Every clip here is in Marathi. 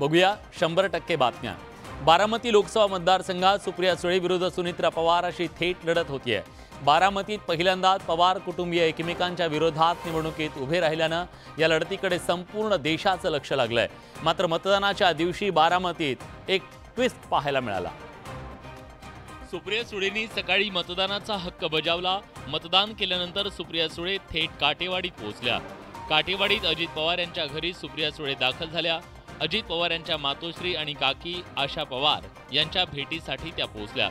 बघूया शंभर टक्के बातम्या. बारामती लोकसभा मतदारसंघात सुप्रिया सुळे विरुद्ध सुनित्रा पवार अशी थेट लढत होतीये. बारामतीत पहिल्यांदाच पवार कुटुंबीय एकमेकांच्या विरोधात निवडणुकीत उभे राहिल्यानं या लढतीकडे संपूर्ण देशाचं लक्ष लागलंय. मात्र मतदानाच्या दिवशी बारामतीत एक ट्विस्ट पाहायला मिळाला. सुप्रिया सुळेंनी सकाळी मतदानाचा हक्क बजावला. मतदान केल्यानंतर सुप्रिया सुळे थेट काटेवाडीत पोहोचल्या. काटेवाडीत अजित पवार यांच्या घरी सुप्रिया सुळे दाखल झाल्या. अजित पवार यांच्या मातोश्री आणि काकी आशा पवार यांच्या भेटीसाठी त्या पोहोचल्या.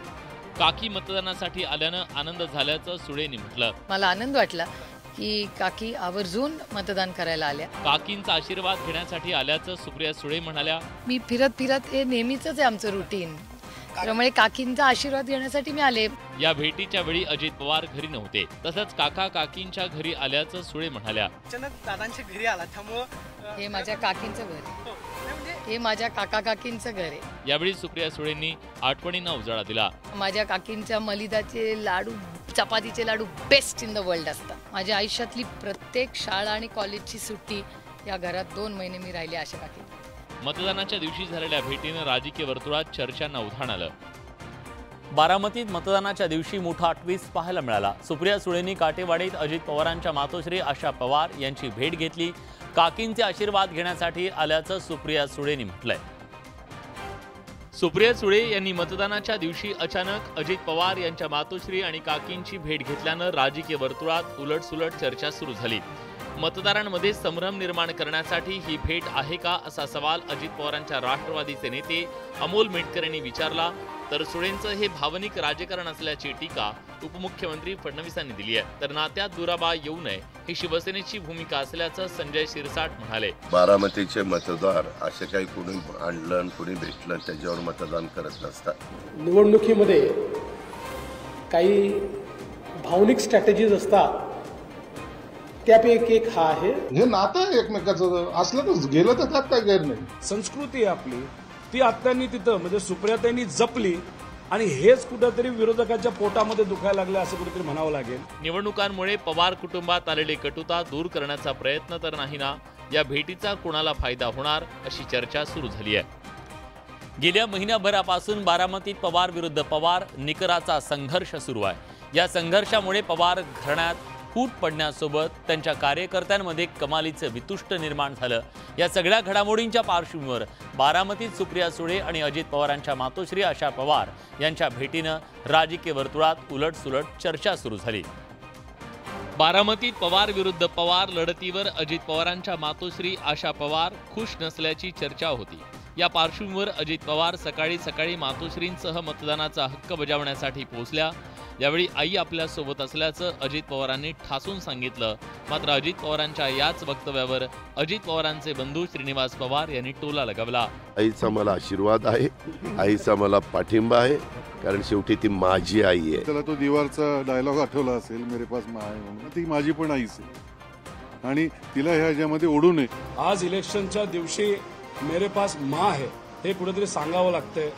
काकी मतदानासाठी आल्यानं आनंद झाल्याचं सुळेंनी म्हटलं. मला आनंद वाटला की काकी आवर्जून मतदान करायला आल्या. काकींचा आशीर्वाद घेण्यासाठी आल्याचं सुप्रिया सुळे म्हणाल्या. मी फिरत फिरत हे नेहमीच आहे आमचं रुटीन त्यामुळे काकींचा आशीर्वाद घेण्यासाठी मी आले. या भेटीच्या वेळी अजित पवार घरी नव्हते. तसंच काका काकींच्या घरी आल्याचं सुळे म्हणाल्या. अचानक दादांच्या घरी आला त्यामुळं हे माझ्या काकींचं घर आहे. हो. माझ्या काका काकींचं घर आहे. यावेळी सुप्रिया सुळेंनी आठवणींना उजाळा दिला. माझ्या काकींच्या मलिदाचे लाडू चपातीचे लाडू बेस्ट इन द वर्ल्ड असतात. माझ्या आयुष्यातली प्रत्येक शाळा आणि कॉलेजची सुट्टी या घरात दोन महिने मी राहिले अशा काकी. मतदानाच्या दिवशी झालेल्या भेटीनं राजकीय वर्तुळात चर्चांना उधाण आलं. बारामतीत मतदानाच्या दिवशी मोठा ट्विस्ट पाहायला मिळाला. सुप्रिया सुळेंनी काटेवाडीत अजित पवारांच्या मातोश्री आशा पवार यांची भेट घेतली. काकींचे आशीर्वाद घेण्यासाठी आल्याचं सुप्रिया सुळेंनी म्हटलंय. सुप्रिया सुळे यांनी मतदानाच्या दिवशी अचानक अजित पवार यांच्या मातोश्री आणि काकींची भेट घेतल्यानं राजकीय वर्तुळात उलटसुलट चर्चा सुरू झाली. मतदारांमध्ये संभ्रम निर्माण करण्यासाठी ही भेट आहे का असा सवाल अजित पवारांच्या राष्ट्रवादीचे नेते अमोल मेटकर यांनी विचारला. तर सुळेंचं हे भावनिक राजकारण असल्याची टीका उपमुख्यमंत्री फडणवीसांनी दिली आहे. तर नात्यात दुराबा येऊ नये ही शिवसेनेची भूमिका असल्याचं संजय शिरसाट म्हणाले. बारामतीचे मतदार असे काही कुणी आणलं आणि कुणी भेटलं त्याच्यावर मतदान करत नसतात. निवडणुकीमध्ये काही भावनिक स्ट्रॅटेजीज असतात. त्यापैकी एक हा आहे. हे नातं आहे एकमेकाचं. असलं तर गेलं तर त्यात काय गैर नाही. संस्कृती आहे आपली. ती आत्यांनी तिथं म्हणजे सुप्रियाताईंनी जपली आणि हेच कुठंतरी विरोधकाच्या पोटामध्ये दुखायला लागलं असं कुठेतरी म्हणावं लागेल. निवडणुकांमुळे पवार कुटुंबात आलेली कटुता दूर करण्याचा प्रयत्न तर नाही ना या भेटीचा कोणाला फायदा होणार अशी चर्चा सुरू झाली आहे. गेल्या महिन्याभरापासून बारामतीत पवार विरुद्ध पवार निकराचा संघर्ष सुरू आहे. या संघर्षामुळे पवार घराण्यात फूट पडण्यासोबत त्यांच्या कार्यकर्त्यांमध्ये कमालीचं वितुष्ट निर्माण झालं. या सगळ्या घडामोडींच्या पार्श्वभूमीवर बारामतीत सुप्रिया सुळे आणि अजित पवारांच्या मातोश्री आशा पवार यांच्या भेटीनं राजकीय वर्तुळात उलटसुलट चर्चा सुरू झाली. बारामतीत पवार विरुद्ध पवार लढतीवर अजित पवारांच्या मातोश्री आशा पवार खुश नसल्याची चर्चा होती. या पार्श्वभूमीवर अजित पवार सकाळी सकाळी मातोश्रींसह मतदानाचा हक्क बजावण्यासाठी पोहोचल्या. यावेळी आई आपल्यासोबत असल्याचं अजित पवारांनी ठासून सांगितलं. मात्र अजित पवारांच्या याच वक्तव्यावर अजित पवारांचे बंधू श्रीनिवास पवार यांनी टोला लगावला. आईचा मला आशीर्वाद आहे. आईचा मला पाठिंबा आहे. कारण शेवटी ती माझी आई आहे. त्याला तो दिवारचा डायलॉग आठवला असेल मेरे पास मा आहे म्हणून. ती माझी पण आईच आहे. आणि तिला ह्याच्यामध्ये ओढू नये. आज इलेक्शनच्या दिवशी मेरे पास मा आहे हे कुठेतरी सांगावं लागतंय.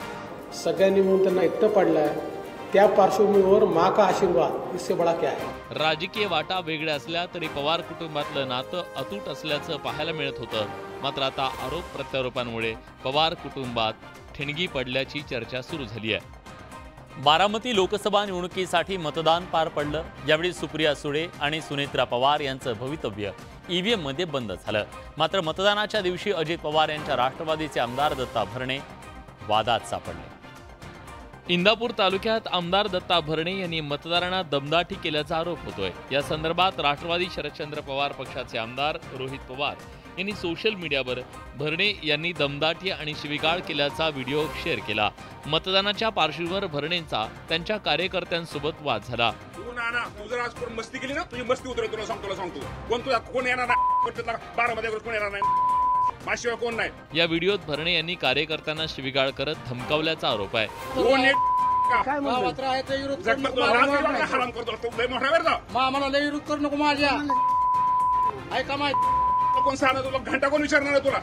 सगळ्यांनी मिळून त्यांना एकटं पडलंय. त्या पार्श्वभूमीवर मा का आशीर्वाद इससे बडा क्या है? राजकीय वाटा वेगळ्या असल्या तरी पवार कुटुंबातलं नातं अतूट असल्याचं पाहायला मिळत होतं. मात्र आता आरोप प्रत्यारोपांमुळे पवार कुटुंबात ठिणगी पडल्याची चर्चा सुरू झाली आहे. बारामती लोकसभा निवडणुकीसाठी मतदान पार पडलं. यावेळी सुप्रिया सुळे आणि सुनेत्रा पवार यांचं भवितव्य ईव्हीएममध्ये बंद झालं. मात्र मतदानाच्या दिवशी अजित पवार यांच्या राष्ट्रवादीचे आमदार दत्ता भरणे वादात सापडले. इंदापूर तालुक्यात आमदार दत्ता भरणे यांनी मतदारांना दमदाटी केल्याचा आरोप होतोय. या संदर्भात राष्ट्रवादी शरदचंद्र पवार पक्षाचे आमदार रोहित पवार यांनी सोशल मीडियावर भरणे यांनी दमदाटी आणि शिवीगाळ केल्याचा व्हिडिओ शेअर केला. मतदानाच्या पार्श्वभूमीवर भरणेंचा त्यांच्या कार्यकर्त्यांसोबत वाद झाला. मस्ती केली ना तुझी मस्ती उतरवतो सांगतो सांगतो. कोण तुला कोण येणार नाही? बारा मध्ये कोण येणार नाही? माझ्याशिवाय कोण नाही. या व्हिडिओत भरणे यांनी कार्यकर्त्यांना शिवीगाळ करत धमकावल्याचा आरोप आहे. कोण येत का? जगतात तुला लाज नाही वाटत? हराम करतो तू लय मोठा वेळ जा. मला लय विरोध करू नको माझ्या. ऐका माहिती? तुला कोण सांगणार तुला? घंटा कोण विचारणार आहे तुला?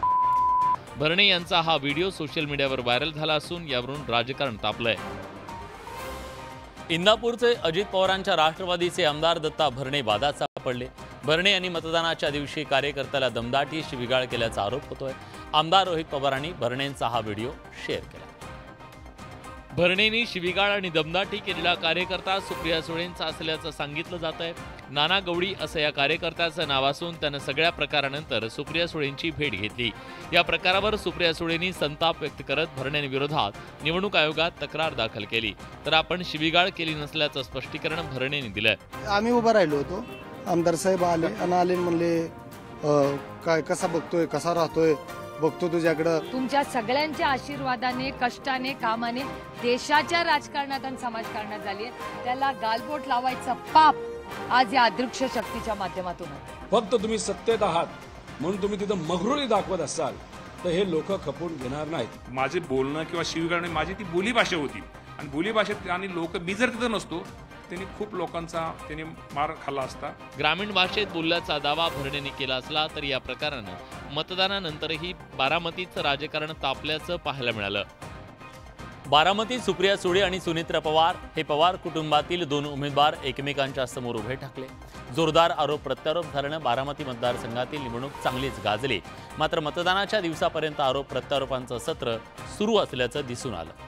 भरणे यांचा हा व्हिडिओ सोशल मीडियावर व्हायरल झाला असून यावरून राजकारण तापलंय. इंदापूरचे अजित पवारांच्या राष्ट्रवादीचे आमदार दत्ता भरणे वादात सापडले. भरणे यांनी मतदानाच्या दिवशी कार्यकर्त्याला दमदाटी शिविगाळ केल्याचा आरोप होतोय. आमदार रोहित पवारांनी भरणेंचा हा व्हिडिओ शेअर केला. भरणेंनी शिविगाळ आणि दमदाटी केलेला कार्यकर्ता सुप्रिया सुळेंचा असल्याचं सांगितलं जात आहे नाना गवडी असं या कार्यकर्त्याचं नाव असून त्यानं सगळ्या प्रकारानंतर सुप्रिया सुळेंची भेट घेतली. या प्रकारावर सुप्रिया सुळेंनी संताप व्यक्त करत भरणेंविरोधात निवडणूक आयोगात तक्रार दाखल केली. तर आपण शिविगाळ केली नसल्याचं स्पष्टीकरण भरणेंनी दिलंय. आम्ही उभं राहिलो होतो. आमदार साहेब आले आणि आले आणि म्हणले "अ, काय कसा बघतोय कसा राहतोय बघतो तुझ्याकडं. तुमच्या सगळ्यांच्या आशीर्वादाने कष्टाने कामाने देशाच्या राजकारणात आणि समाजकारणात झाली आहे. त्याला गालबोट लावायचं पाप आज या अदृश्य शक्तीच्या माध्यमातून. फक्त तुम्ही सत्तेत आहात म्हणून तुम्ही तिथं मगरुरी दाखवत असाल तर हे लोक खपून घेणार नाहीत. माझे बोलणं किंवा शिवीगाळ नाही, माझी ती बोलीभाषा होती. आणि बोलीभाषेत आणि लोक मी जर तिथं नसतो त्यांनी खूप लोकांचा त्यांनी मार खाल्ला असता. ग्रामीण भाषेत बोलल्याचा दावा भरणेंनी केला असला तरी या प्रकारानं मतदानानंतरही बारामतीचं राजकारण तापल्याचं पाहायला मिळालं. बारामतीत सुप्रिया सुळे आणि सुनित्रा पवार हे पवार कुटुंबातील दोन उमेदवार एकमेकांच्या समोर उभे ठाकले. जोरदार आरोप प्रत्यारोप झाल्यानं बारामती मतदारसंघातील निवडणूक चांगलीच गाजली. मात्र मतदानाच्या दिवसापर्यंत आरोप प्रत्यारोपांचं सत्र सुरू असल्याचं दिसून आलं.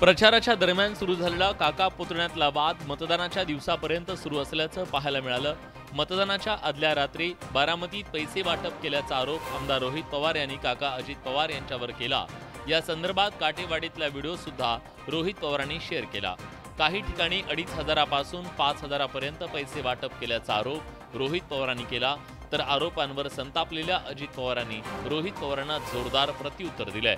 प्रचाराच्या दरम्यान सुरू झालेला काका पुतण्यातला वाद मतदानाच्या दिवसापर्यंत सुरू असल्याचं पाहायला मिळालं. मतदानाच्या आदल्या रात्री बारामतीत पैसे वाटप केल्याचा आरोप आमदार रोहित पवार यांनी काका अजित पवार यांच्यावर केला. या संदर्भात काटेवाडीतला व्हिडिओ सुद्धा रोहित पवारांनी शेअर केला. काही ठिकाणी अडीच हजारापासून पाच हजारापर्यंत पैसे वाटप केल्याचा आरोप रोहित पवारांनी केला. तर आरोपांवर संतापलेल्या अजित पवारांनी रोहित पवारांना जोरदार प्रत्युत्तर दिलंय.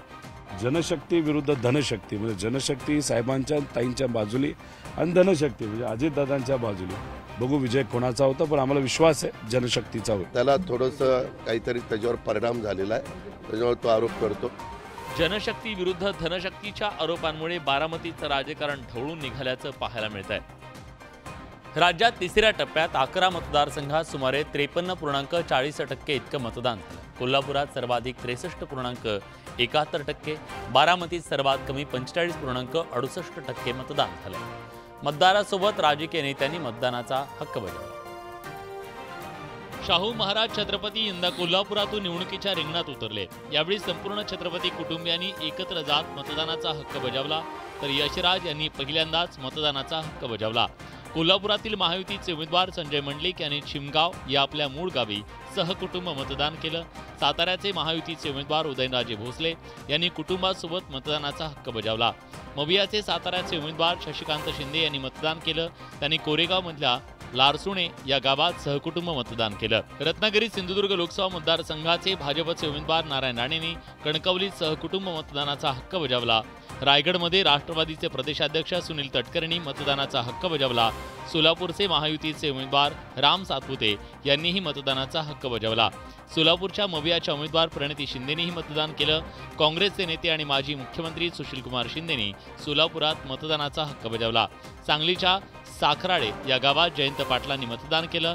जनशक्ती विरुद्ध धनशक्ती म्हणजे जनशक्ती साहेबांच्या ताईंच्या बाजूली आणि धनशक्ती म्हणजे अजितदादांच्या बाजूली. बघू विजय कोणाचा होता पण आम्हाला विश्वास आहे जनशक्तीचा होईल त्याला थोडंसं काहीतरी त्याच्यावर परिणाम झालेला आहे. त्याच्यावर तो आरोप करतो. जनशक्ती विरुद्ध धनशक्तीच्या आरोपांमुळे बारामतीचं राजकारण ढवळून निघाल्याचं पाहायला मिळत आहे. राज्यात तिसऱ्या टप्प्यात अकरा मतदारसंघात सुमारे त्रेपन्न पूर्णांक चाळीस टक्के इतकं मतदान झालं. कोल्हापुरात सर्वाधिक त्रेसष्ट पूर्णांक एकाहत्तर टक्के बारामतीत सर्वात कमी पंचेचाळीस पूर्णांक अडुसष्ट टक्के मतदान झालं मतदारासोबत राजकीय नेत्यांनी मतदानाचा हक्क बजावला. शाहू महाराज छत्रपती यंदा कोल्हापुरातून निवडणुकीच्या रिंगणात उतरले. यावेळी संपूर्ण छत्रपती कुटुंबियांनी एकत्र जात मतदानाचा हक्क बजावला तर यशराज यांनी पहिल्यांदाच मतदानाचा हक्क बजावला. कोल्हापुरातील महायुतीचे उमेदवार संजय मंडलिक यांनी चिमगाव या आपल्या मूळ गावी सहकुटुंब मतदान केलं. साताऱ्याचे महायुतीचे उमेदवार उदयनराजे भोसले यांनी कुटुंबासोबत मतदानाचा हक्क बजावला. मवियाचे साताऱ्याचे उमेदवार शशिकांत शिंदे यांनी मतदान केलं. त्यांनी कोरेगावमधल्या लारसुणे या गावात सहकुटुंब मतदान केलं. रत्नागिरी सिंधुदुर्ग लोकसभा मतदारसंघाचे भाजपचे उमेदवार नारायण राणेंनी कणकवलीत सहकुटुंब मतदानाचा हक्क बजावला. रायगडमध्ये राष्ट्रवादीचे प्रदेशाध्यक्ष सुनील तटकरेंनी मतदानाचा हक्क बजावला. सोलापूरचे महायुतीचे उमेदवार राम सातपुते यांनीही मतदानाचा हक्क बजावला. सोलापूरच्या मवियाच्या उमेदवार प्रणिती शिंदेनेही मतदान केलं. काँग्रेसचे नेते आणि माजी मुख्यमंत्री सुशीलकुमार शिंदेनी सोलापुरात मतदानाचा हक्क बजावला. सांगलीच्या साखराळे या गावात जयंत पाटलांनी मतदान केलं.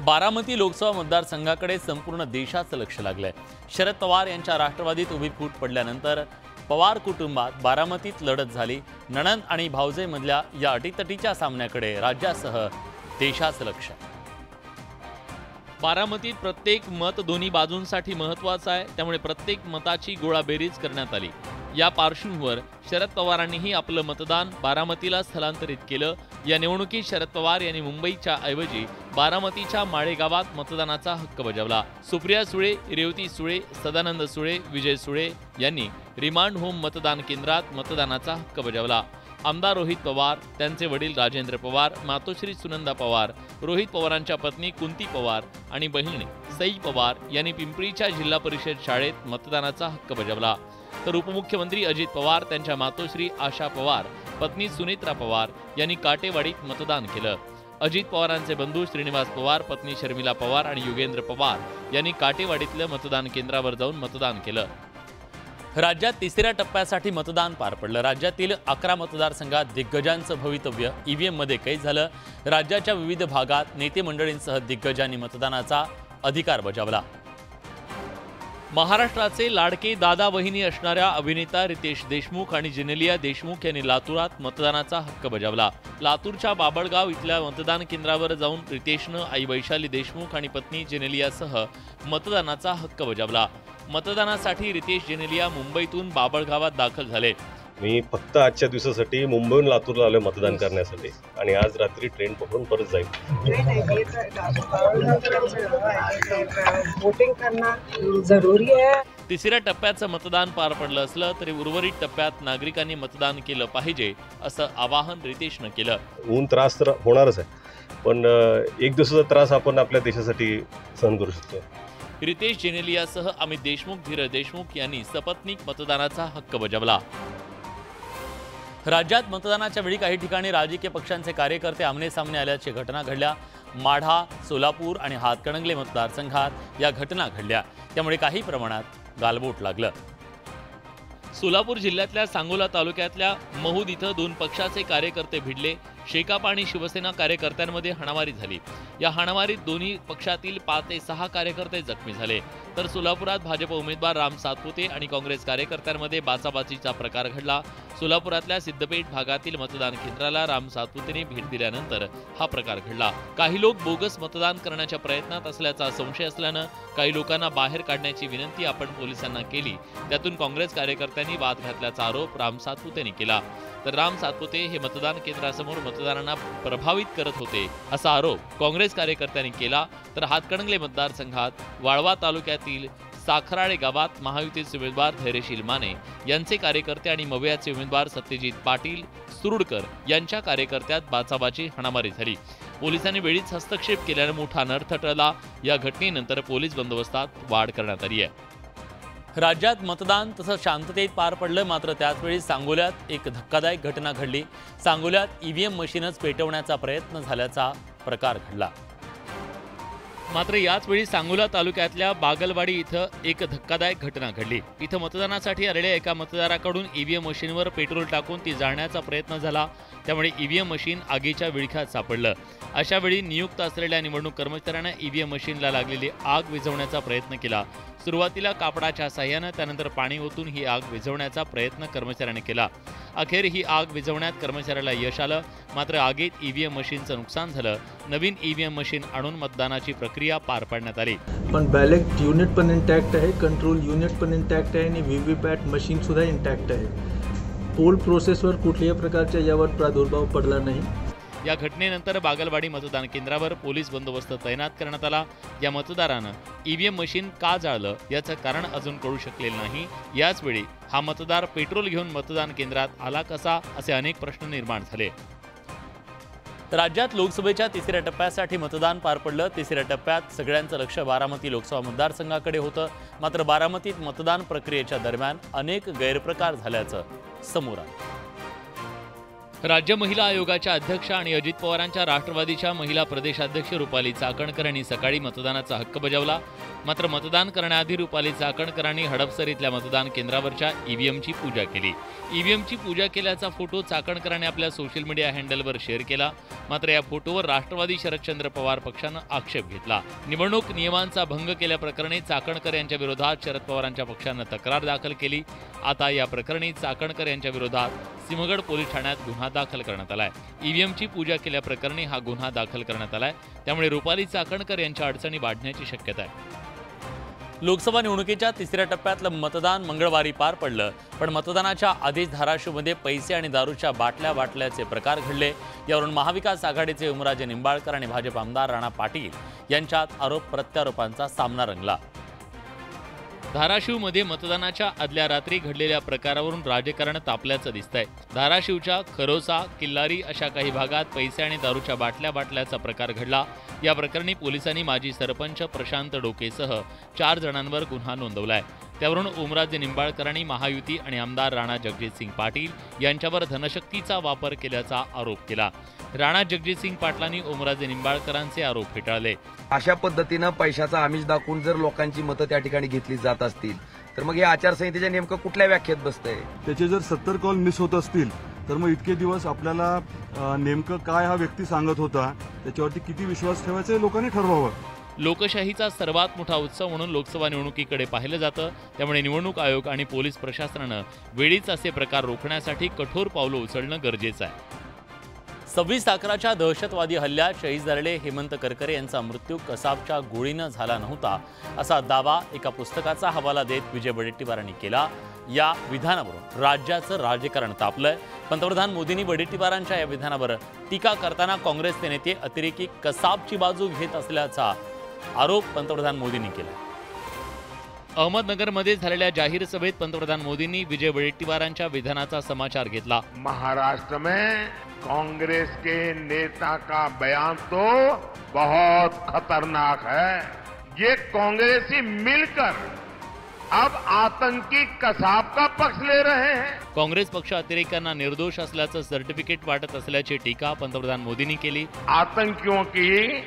बारामती लोकसभा मतदारसंघाकडे संपूर्ण देशाचं लक्ष लागलंय. शरद पवार यांच्या राष्ट्रवादीत उभी फूट पडल्यानंतर पवार कुटुंबात बारामतीत लढत झाली. नणंद आणि भावजेमधल्या या अटीतटीच्या सामन्याकडे राज्यासह देशाचं लक्ष. आहे बारामतीत प्रत्येक मत दोन्ही बाजूंसाठी महत्वाचं आहे. त्यामुळे प्रत्येक मताची गोळाबेरीज करण्यात आली. या पार्श्वभूमीवर शरद पवारांनीही आपलं मतदान बारामतीला स्थलांतरित केलं. या निवडणुकीत शरद पवार यांनी मुंबईच्या ऐवजी बारामतीच्या माळेगावात मतदानाचा हक्क बजावला. सुप्रिया सुळे रेवती सुळे सदानंद सुळे विजय सुळे यांनी रिमांड होम मतदान केंद्रात मतदानाचा हक्क बजावला. आमदार रोहित पवार त्यांचे वडील राजेंद्र पवार मातोश्री सुनंदा पवार रोहित पवारांच्या पत्नी कुंती पवार आणि बहिणी सई पवार यांनी पिंपरीच्या जिल्हा परिषद शाळेत मतदानाचा हक्क बजावला. तर उपमुख्यमंत्री अजित पवार त्यांच्या मातोश्री आशा पवार पत्नी सुनेत्रा पवार यांनी काटेवाडीत मतदान केलं. अजित पवारांचे बंधू श्रीनिवास पवार पत्नी शर्मिला पवार आणि युगेंद्र पवार यांनी काटेवाडीतल्या मतदान केंद्रावर जाऊन मतदान केलं. राज्यात तिसऱ्या टप्प्यासाठी मतदान पार पडलं. राज्यातील अकरा मतदारसंघात दिग्गजांचं भवितव्य ईव्हीएममध्ये कैद झालं. राज्याच्या विविध भागात नेते मंडळींसह दिग्गजांनी मतदानाचा अधिकार बजावला. महाराष्ट्राचे लाडके दादा वहिनी असणाऱ्या अभिनेता रितेश देशमुख आणि जेनेलिया देशमुख यांनी लातूरात मतदानाचा हक्क बजावला. लातूरच्या बाबळगाव इथल्या मतदान केंद्रावर जाऊन रितेशनं आई वैशाली देशमुख आणि पत्नी जेनेलियासह मतदानाचा हक्क बजावला. मतदानासाठी रितेश जेनेलिया मुंबईतून बाबळगावात दाखल झाले. मी फक्त आजच्या दिवसासाठी मुंबईहून लातूरला आलोय मतदान करण्यासाठी. आणि आज रात्री ट्रेन पकडून परत जाईल. वोटिंग करना जरूरी है तिसऱ्या टप्प्याचं मतदान पार पडलं असलं तरी उर्वरित टप्प्यात नागरिकांनी मतदान केलं पाहिजे असं आवाहन रितेशनं केलं. ऊन त्रास तर होणारच आहे. पण एक दिवसाचा त्रास आपण आपल्या देशासाठी सहन करू शकतो. रितेश जेनेलियासह अमित देशमुख धीरज देशमुख यांनी सपत्नीक मतदानाचा हक्क बजावला. राज्यात मतदानाच्या वेळी काही ठिकाणी राजकीय पक्षांचे कार्यकर्ते आमनेसामने आल्याची घटना घडल्या. माढा सोलापूर आणि हातकणंगले मतदारसंघात या घटना घडल्या. त्यामुळे काही प्रमाणात गालबोट लागलं. सोलापूर जिल्ह्यातल्या सांगोला तालुक्यातल्या महूद इथं दोन पक्षाचे कार्यकर्ते भिडले. शेकाप आणि शिवसेना कार्यकर्त्यांमध्ये हाणामारी झाली. या हाणामारीत दोन्ही पक्षातील पाच ते सहा कार्यकर्ते जखमी झाले. तर सोलापुरात भाजप उमेदवार राम सातपुते आणि काँग्रेस कार्यकर्त्यांमध्ये बाचाबाचीचा प्रकार घडला. सोलापुरातल्या सिद्धपेठ भागातील मतदान केंद्राला राम सातपुतेने भेट दिल्यानंतर हा प्रकार घडला. काही लोक बोगस मतदान करण्याच्या प्रयत्नात असल्याचा संशय असल्यानं काही लोकांना बाहेर काढण्याची विनंती आपण पोलिसांना केली. त्यातून काँग्रेस कार्यकर्त्यांनी वाद घातल्याचा आरोप राम सातपुतेने केला. तर राम सातपुते हे मतदान केंद्रासमोर मतदारांना प्रभावित करत होते असा आरोप काँग्रेस कार्यकर्त्यांनी केला. तर हातकणंगले मतदारसंघात वाळवा तालुक्यातील साखराळे गावात महायुतीचे उमेदवार धैर्यशील माने यांचे कार्यकर्ते आणि मवयाचे उमेदवार सत्यजित पाटील सुरुडकर यांच्या कार्यकर्त्यात बाचाबाची हाणामारी झाली. पोलिसांनी वेळीच हस्तक्षेप केल्याने मोठा अनर्थ टळला या घटनेनंतर पोलीस बंदोबस्तात वाढ करण्यात आली आहे. राज्यात मतदान तसं शांततेत पार पडलं मात्र त्याचवेळी सांगोल्यात एक धक्कादायक घटना घडली. सांगोल्यात ईव्हीएम मशीनच पेटवण्याचा प्रयत्न झाल्याचा प्रकार घडला. मात्र याचवेळी सांगोला तालुक्यातल्या बागलवाडी इथं एक धक्कादायक घटना घडली. इथं मतदानासाठी आलेल्या एका मतदाराकडून ईव्हीएम मशीनवर पेट्रोल टाकून ती जाळण्याचा प्रयत्न झाला. त्यामुळे ईव्हीएम मशीन आगीच्या विळख्यात सापडलं. अशावेळी नियुक्त असलेल्या निवडणूक कर्मचाऱ्यानं ईव्हीएम मशीनला लागलेली आग विझवण्याचा प्रयत्न केला. सुरुवातीला कापडाच्या साह्यानं त्यानंतर पाणी ओतून ही आग विझवण्याचा प्रयत्न कर्मचाऱ्याने केला. अखेर ही आग विझवण्यात कर्मचाऱ्याला यश आलं. मात्र आगीत ईव्हीएम मशीनचं नुकसान झालं. नवीन ईव्हीएम मशीन आणून मतदानाची प्रक्रिया पार पाडण्यात आली. पण बॅलेट युनिट पण इंटॅक्ट आहे कंट्रोल युनिट पण इंटॅक्ट आहे आणि व्ही व्ही पॅट मशीनसुद्धा इंटॅक्ट आहे पोल प्रोसेसवर कुठल्याही प्रकारच्या यावर प्रादुर्भाव पडला नाही. या घटनेनंतर बागलवाडी मतदान केंद्रावर पोलीस बंदोबस्त तैनात करण्यात आला. या मतदारानं ईव्हीएम मशीन का जाळलं याचं कारण अजून कळू शकलेलं नाही. याच वेळी हा मतदार पेट्रोल घेऊन मतदान केंद्रात आला कसा असे अनेक प्रश्न निर्माण झाले. राज्यात लोकसभेच्या तिसऱ्या टप्प्यासाठी मतदान पार पडलं. तिसऱ्या टप्प्यात सगळ्यांचं लक्ष बारामती लोकसभा मतदारसंघाकडे होतं. मात्र बारामतीत मतदान प्रक्रियेच्या दरम्यान अनेक गैरप्रकार झाल्याचं समोर आलं. राज्य महिला आयोगाच्या अध्यक्ष आणि अजित पवारांच्या राष्ट्रवादीच्या महिला प्रदेशाध्यक्ष रुपाली चाकणकर यांनी सकाळी मतदानाचा हक्क बजावला. मात्र मतदान करण्याआधी रुपाली चाकणकरांनी हडपसर इथल्या मतदान केंद्रावरच्या ईव्हीएमची पूजा केली. ईव्हीएमची पूजा केल्याचा फोटो चाकणकरांनी आपल्या सोशल मीडिया हँडलवर शेअर केला. मात्र या फोटोवर राष्ट्रवादी शरदचंद्र पवार पक्षानं आक्षेप घेतला. निवडणूक नियमांचा भंग केल्याप्रकरणी चाकणकर यांच्या विरोधात शरद पवारांच्या पक्षानं तक्रार दाखल केली. आता या प्रकरणी चाकणकर यांच्या विरोधात सिंहगड पोलीस ठाण्यात गुन्हा दाखल करण्यात आलाय. ईव्हीएमची पूजा केल्याप्रकरणी हा गुन्हा दाखल करण्यात आलाय. त्यामुळे रुपाली चाकणकर यांच्या अडचणी वाढण्याची शक्यता आहे. लोकसभा निवडणुकीच्या तिसऱ्या टप्प्यातलं मतदान मंगळवारी पार पडलं. पण मतदानाच्या आधीच धाराशिवमध्ये पैसे आणि दारूच्या बाटल्या वाटल्याचे प्रकार घडले. यावरून महाविकास आघाडीचे उमराजे निंबाळकर आणि भाजप आमदार राणा पाटील यांच्यात आरोप प्रत्यारोपांचा सामना रंगला. धाराशिवमध्ये मतदानाच्या आदल्या रात्री घडलेल्या प्रकारावरून राजकारण तापल्याचं दिसतंय. धाराशिवच्या खरोसा किल्लारी अशा काही भागात पैसे आणि दारूच्या बाटल्या बाटल्याचा प्रकार घडला. या प्रकरणी पोलिसांनी माजी सरपंच प्रशांत डोकेसह चार जणांवर गुन्हा नोंदवलाय. त्यावरून ओमराजे निंबाळकरांनी महायुती आणि आमदार राणा जगजितसिंग पाटील यांच्यावर धनशक्तीचा वापर केल्याचा आरोप केला. राणा जगजितसिंग पाटलांनी ओमराजे निंबाळकरांचे आरोप फेटाळले. अशा पद्धतीनं पैशाचा आमिष दाखवून जर लोकांची मतं त्या ठिकाणी घेतली जात असतील तर मग या आचारसंहितेच्या नेमकं कुठल्या व्याख्येत बसतंय? त्याचे जर सत्तर कॉल मिस होत असतील तर मग इतके दिवस आपल्याला नेमकं काय हा व्यक्ती सांगत होता त्याच्यावरती किती विश्वास ठेवायचा हे लोकांनी ठरवावं. लोकशाहीचा सर्वात मोठा उत्सव म्हणून लोकसभा निवडणुकीकडे पाहिलं जातं. त्यामुळे निवडणूक आयोग आणि पोलीस प्रशासनानं वेळीच असे प्रकार रोखण्यासाठी कठोर पावलं उचलणं गरजेचं आहे. सव्वीस अकराच्या दहशतवादी हल्ल्यात शहीद झालेले हेमंत करकरे यांचा मृत्यू कसाबच्या गोळीनं झाला नव्हता असा दावा एका पुस्तकाचा हवाला देत विजय वडेट्टीवारांनी केला. या विधानावरून राज्याचं राजकारण तापलंय. पंतप्रधान मोदींनी वडेट्टीवारांच्या या विधानावर टीका करताना काँग्रेसचे नेते अतिरेकी कसाबची बाजू घेत असल्याचा आरोप पंतप्रधान मोदींनी केला. अहमदनगरमध्ये झालेल्या जाहीर सभेत पंतप्रधान मोदींनी विजय वडेट्टीवारांच्या विधानाचा समाचार घेतला. महाराष्ट्र में कांग्रेस के नेता का बयान तो बहुत खतरनाक है। ये कांग्रेसी मिलकर अब आतंकी कसाब का पक्ष ले रहे हैं। काँग्रेस पक्ष अतिरेक्यांना निर्दोष असल्याचं सर्टिफिकेट वाटत असल्याची टीका पंतप्रधान मोदींनी केली. आतंकियों की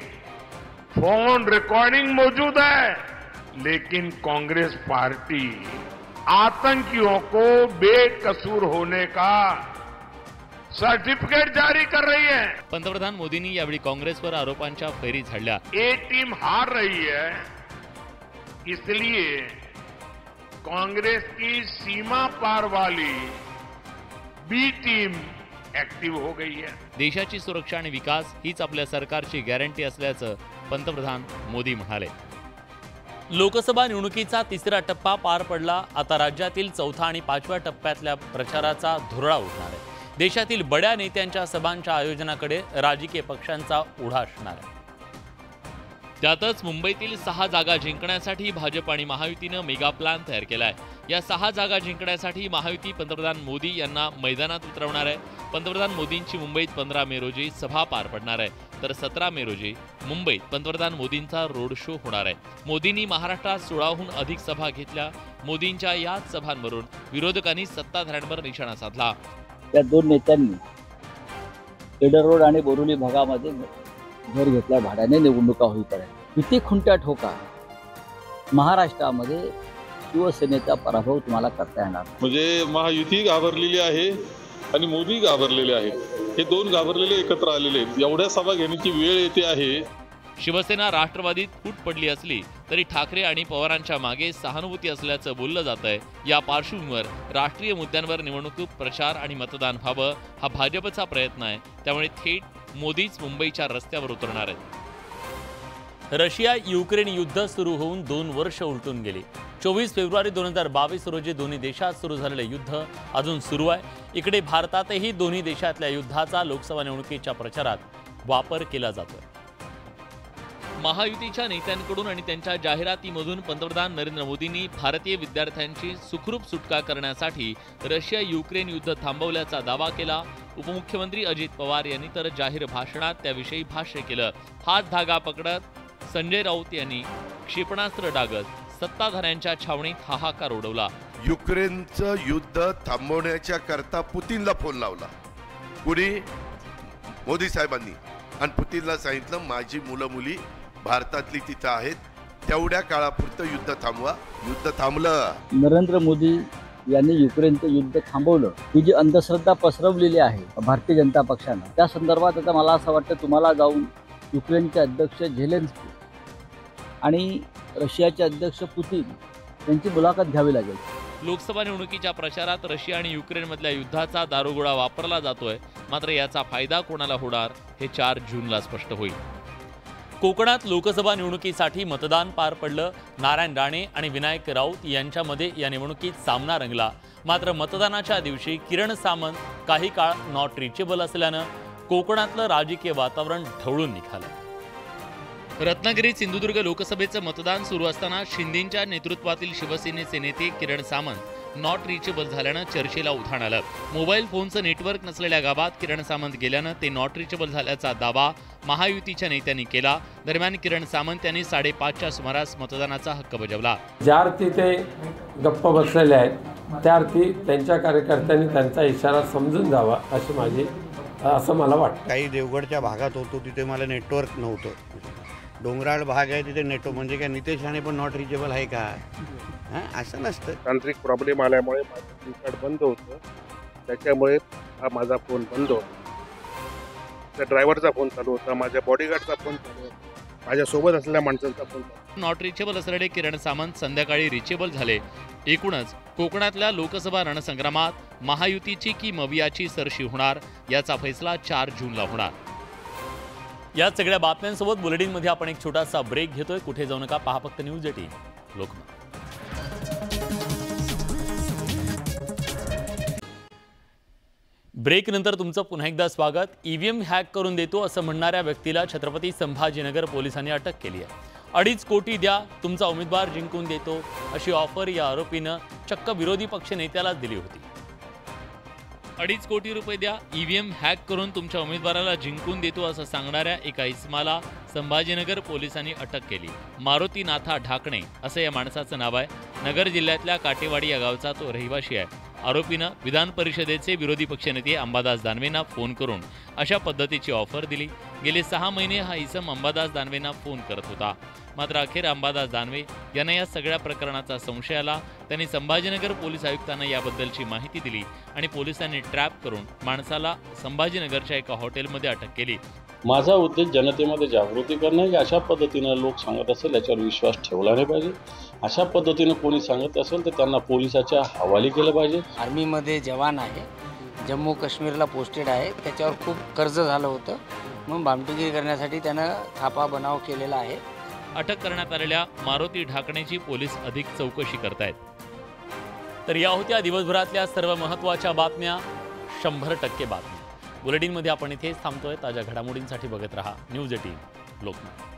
फोन रिकॉर्डिंग मौजूद है। लेकिन कांग्रेस पार्टी आतंकियों को बेकसूर होने का सर्टिफिकेट जारी कर रही है। पंतप्रधान मोदींनी यावेळी काँग्रेसवर आरोपांच्या फैरी झाडल्या. ए टीम हार रही है इसलिए कांग्रेस की सीमा पार वाली बी टीम एक्टिव हो गई है। देशाची सुरक्षा आणि विकास हीच आपल्या सरकारची गॅरंटी असल्याचं पंतप्रधान मोदी म्हणाले. लोकसभा निवडणुकीचा तिसरा टप्पा पार पडला. आता राज्यातील चौथा आणि पाचव्या टप्प्यातल्या प्रचाराचा धुरळा उठणार आहे. देशातील बड्या नेत्यांच्या सभांच्या आयोजनाकडे राजकीय पक्षांचा ओढा असणार आहे. त्यातच मुंबईतील सहा जागा जिंकण्यासाठी भाजप आणि महायुतीनं मेगा प्लॅन तयार केला आहे या सहा जागा जिंकण्यासाठी महायुती पंतप्रधान मोदी यांना मैदानात उतरवणार आहे. पंतप्रधान मोदींची मुंबईत पंधरा मे रोजी सभा पार पडणार आहे. तर सतरा मे रोजी मुंबईत पंतप्रधान मोदींचा रोड शो होणार आहे. मोदींनी महाराष्ट्रात सोळाहून अधिक सभा घेतल्या. मोदींच्या याच सभांवरून विरोधकांनी सत्ताधाऱ्यांवर निशाणा साधला. त्या दोन नेत्यांनी रोड आणि बोरुली भागामध्ये घर घेतल्या भाड्याने निवडणुका होईपर्यंत. किती खुंट्या ठोका. महाराष्ट्रामध्ये शिवसेनेचा पराभव तुम्हाला करता येणार. म्हणजे महायुती घाबरलेली आहे आणि मोदी घाबरलेले आहेत. हे दोन घाबरलेले एकत्र आलेले आहेत. एवढ्या सभा घेण्याची वेळ येते आहे. शिवसेना राष्ट्रवादीत फूट पडली असली तरी ठाकरे आणि पवारांच्या मागे सहानुभूती असल्याचं बोललं जात आहे या पार्श्वभूमीवर राष्ट्रीय मुद्द्यांवर निवडणूक प्रचार आणि मतदान व्हावं हा भाजपचा प्रयत्न आहे. त्यामुळे थेट मोदीच मुंबईच्या रस्त्यावर उतरणार आहेत. रशिया युक्रेन युद्ध सुरू होऊन दोन वर्ष उलटून गेली. चोवीस फेब्रुवारी दोन हजार बावीस रोजी दोन्ही देशात सुरू झालेले युद्ध अजून सुरू आहे. इकडे भारतातही दोन्ही देशातल्या युद्धाचा लोकसभा निवडणुकीच्या प्रचारात वापर केला जातोय. महायुतीच्या नेत्यांकडून आणि त्यांच्या जाहिरातीमधून पंतप्रधान नरेंद्र मोदींनी भारतीय विद्यार्थ्यांची सुखरूप सुटका करण्यासाठी रशिया युक्रेन युद्ध थांबवल्याचा दावा केला. उपमुख्यमंत्री अजित पवार यांनी तर जाहीर भाषणात त्याविषयी भाष्य केलं. हात धागा पकडत संजय राऊत यांनी क्षेपणास्त्र डागत सत्ताधाऱ्यांच्या छावणीत हाहाकार उडवला. युक्रेनचं युद्ध थांबवण्याच्या करता पुतीनला फोन लावला. कुणी? मोदी साहेबांनी. आणि पुतीनला सांगितलं माझी मुलं मुली भारतातली तिथं आहेत तेवढ्या काळापुरतं युद्ध थांबवा. युद्ध थांबलं. नरेंद्र मोदी यांनी युक्रेनचं युद्ध थांबवलं. ही जी अंधश्रद्धा पसरवलेली आहे भारतीय जनता पक्षानं त्या संदर्भात आता मला असं वाटतं तुम्हाला जाऊन युक्रेनचे अध्यक्ष झेलेन्स्की आणि रशियाचे अध्यक्ष पुतीन यांची मुलाखत घ्यावी लागेल. लोकसभा निवडणुकीच्या प्रचारात रशिया आणि युक्रेनमधल्या युद्धाचा दारुगोळा वापरला जातोय. मात्र याचा फायदा कोणाला होणार हे चार जूनला स्पष्ट होईल. कोकणात लोकसभा निवडणुकीसाठी मतदान पार पडलं. नारायण राणे आणि विनायक राऊत यांच्यामध्ये या निवडणुकीत सामना रंगला. मात्र मतदानाच्या दिवशी किरण सामंत काही काळ नॉट रिचेबल असल्यानं कोकणातलं राजकीय वातावरण ढवळून निघालं. रत्नागिरीत सिंधुदुर्ग लोकसभेचं मतदान सुरू असताना शिंदेच्या नेतृत्वातील शिवसेनेचे नेते किरण सामंत नॉट रिचेबल झाल्यानं चर्चेला उधाण आलं. मोबाईल फोनचं नेटवर्क नसलेल्या गावात किरण सामंत गेल्यानं ते नॉट रिचेबल झाल्याचा दावा महायुतीच्या नेत्यांनी केला. दरम्यान किरण सामंत यांनी साडेपाचच्या सुमारास मतदानाचा हक्क बजावला. ज्या अर्थी ते गप्प बसलेले आहेत त्या अर्थी त्यांच्या कार्यकर्त्यांनी त्यांचा इशारा समजून जावा अशी माझी असं मला वाटतं. काही देवगडच्या भागात होतो तिथे मला नेटवर्क नव्हतं. डोंगराळ भाग आहे तिथे नेटवर्क म्हणजे काय नितेश राणे पण नॉट रिचेबल आहे का? हां असं नसतं. तांत्रिक प्रॉब्लेम आल्यामुळे माझं सिम कार्ड बंद होतं. त्याच्यामुळे हा माझा फोन बंद होता. त्या ड्रायव्हरचा फोन चालू होता माझ्या बॉडीगार्डचा फोन चालू होता. माझ्यासोबत असलेल्या माणसांचा फोन नॉट रिचेबल असलेले किरण सामंत संध्याकाळी रिचेबल झाले. एकूणच कोकणातल्या लोकसभा रणसंग्रामात महायुतीची की मवियाची सरशी होणार याचा फैसला चार जूनला होणार. या सगळ्या बातम्यांसोबत बुलेटिनमध्ये आपण एक छोटासा ब्रेक घेतोय. कुठे जाऊ नका पहा फक्त न्यूज एटीन. लोकमत. ब्रेक नंतर तुमचं पुन्हा एकदा स्वागत. ईव्हीएम हॅक करून देतो असं म्हणणाऱ्या व्यक्तीला छत्रपती संभाजीनगर पोलिसांनी अटक केली आहे. अडीच कोटी द्या तुमचा उमेदवार जिंकून देतो अशी ऑफर या आरोपीनं चक्क विरोधी पक्ष नेत्यालाच दिली होती. अडीच कोटी रुपये द्या ईव्हीएम हॅक करून तुमच्या उमेदवाराला जिंकून देतो असं सांगणाऱ्या एका इस्माला संभाजीनगर पोलिसांनी अटक केली. मारुती नाथा ढाकणे असं या माणसाचं नाव आहे. नगर जिल्ह्यातल्या काटेवाडी या गावचा तो रहिवाशी आहे. आरोपीनं विधान परिषदेचे विरोधी पक्षनेते अंबादास दानवेंना फोन करून अशा पद्धतीची ऑफर दिली. गेले सहा महिने हा इसम अंबादास दानवेंना फोन करत होता. मात्र अखेर अंबादास दानवे यांना या सगळ्या प्रकरणाचा संशय आला. त्यांनी संभाजीनगर पोलीस आयुक्तांना याबद्दलची माहिती दिली आणि पोलिसांनी ट्रॅप करून माणसाला संभाजीनगरच्या एका हॉटेलमध्ये अटक केली. माझा उद्देश जनतेमध्ये जागृती करणं की अशा पद्धतीनं लोक सांगत असेल याच्यावर विश्वास ठेवला नाही पाहिजे. अशा पद्धतीनं कोणी सांगत असेल तर त्यांना पोलिसाच्या हवाली केलं पाहिजे. आर्मीमध्ये जवान आहे. जम्मू काश्मीरला पोस्टेड आहे. त्याच्यावर खूप कर्ज झालं होतं. म्हणून भामटुगिरी करण्यासाठी त्यानं थापा बनाव केलेला आहे. अटक करण्यात आलेल्या मारुती ढाकणेची पोलीस अधिक चौकशी करतायत. तर या होत्या दिवसभरातल्या सर्व महत्त्वाच्या बातम्या. शंभर टक्के बातम्या. बुलेटिनमध्ये आपण इथेच थांबतोय. ताज्या घडामोडींसाठी बघत रहा. News eighteen Lokmat